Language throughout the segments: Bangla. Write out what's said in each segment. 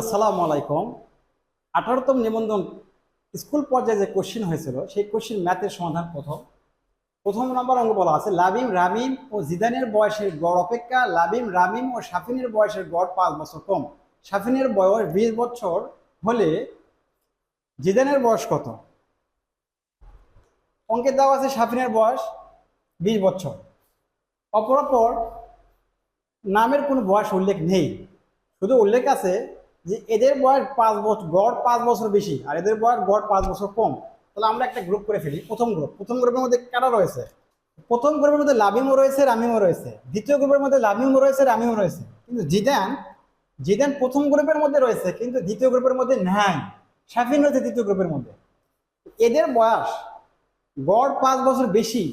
আসসালামু আলাইকুম। আঠারোতম নিবন্ধন স্কুল পর্যায়ে যে কোশ্চিন হয়েছিল, সেই কোশ্চিন ম্যাথের সমাধান প্রথম। প্রথম নম্বর অঙ্ক বলা আছে, লাবিম রামিম ও জিদানের বয়সের গড় অপেক্ষা, লাবিম রামিম ও সাফিনের বয়সের গড় পাঁচ বছর কম। সাফিনের বয়স বিশ বছর হলে জিদানের বয়স কত? অঙ্কের দেওয়া আছে সাফিনের বয়স বিশ বছর। অপরাপর নামের কোনো বয়স উল্লেখ নেই। শুধু উল্লেখ আছে যে এদের বয়স পাঁচ বছর গড় পাঁচ বছর বেশি, আর এদের বয়স গড় পাঁচ বছর কম। তাহলে আমরা একটা গ্রুপ করে ফেলি। প্রথম গ্রুপ প্রথম গ্রুপের মধ্যে কারা রয়েছে? প্রথম গ্রুপের মধ্যে লাবিমও রয়েছে রামিমও রয়েছে। দ্বিতীয় গ্রুপের মধ্যে লাভিমও রয়েছে রামিমও রয়েছে। কিন্তু জিদান জিদান প্রথম গ্রুপের মধ্যে রয়েছে, কিন্তু দ্বিতীয় গ্রুপের মধ্যে নাই সাফিন রয়েছে দ্বিতীয় গ্রুপের মধ্যে। এদের বয়স গড় পাঁচ বছর বেশি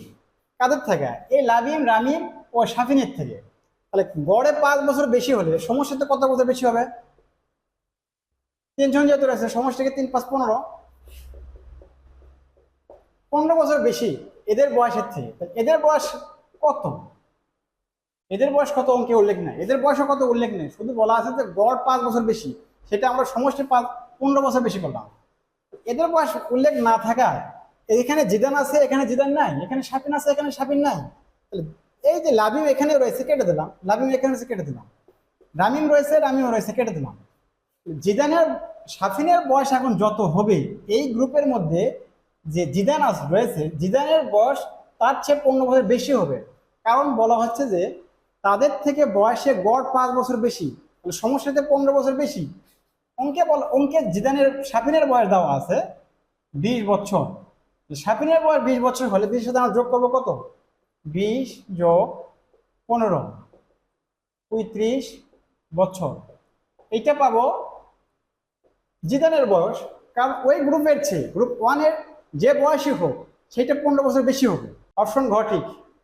কাদের থেকে? এই লাবিম, রামিম ও সাফিনের থেকে। তাহলে গড়ে পাঁচ বছর বেশি হলে সমস্যাতে কত বছর বেশি হবে? তিনজন যেহেতু রয়েছে সমষ্টিকে তিন, পাঁচ, পনেরো। পনেরো বছর বেশি, এদের বয়সের থেকে এদের বয়স কত? এদের বয়স কত অঙ্কে উল্লেখ নেই। এদের বয়সও কত উল্লেখ নেই। শুধু বলা আছে যে গড় পাঁচ বছর বেশি, সেটা আমরা সমষ্টি পাঁচ, পনেরো বছর বেশি করলাম এদের বয়স উল্লেখ না থাকায় এখানে জিদান আছে, এখানে জিদান নাই, এখানে সাপিন আছে, এখানে সাপিন নাই। এই যে লাবিম এখানে রয়েছে, কেটে দিলাম। লাবিম এখানে রয়েছে, কেটে দিলাম। রামিম রয়েছে রামিম রয়েছে, কেটে দিলাম। জিদানের সাফিনের বয়স এখন যত হবে এই গ্রুপের মধ্যে যে জিদান আস রয়েছে, জিদানের বয়স তার চেয়ে পনেরো বছর বেশি হবে। কারণ বলা হচ্ছে যে তাদের থেকে বয়সে গড় পাঁচ বছর বেশি তাহলে সমস্যাতে পনেরো বছর বেশি। অঙ্কে বল, অঙ্কে জিদানের সাফিনের বয়স দেওয়া আছে বিশ বছর। সাফিনের বয়স বিশ বছর হলে বিশ সাথে আমরা যোগ করব কত? বিশ যোগ পনেরো, পঁয়ত্রিশ বছর। এইটা পাবো জিদানের বয়স, কারণ ওই গ্রুপের চেয়ে গ্রুপ ওয়ানের যে বয়সই হোক সেটা পনেরো বছর বেশি হবে অপশন ঘ ঠিক।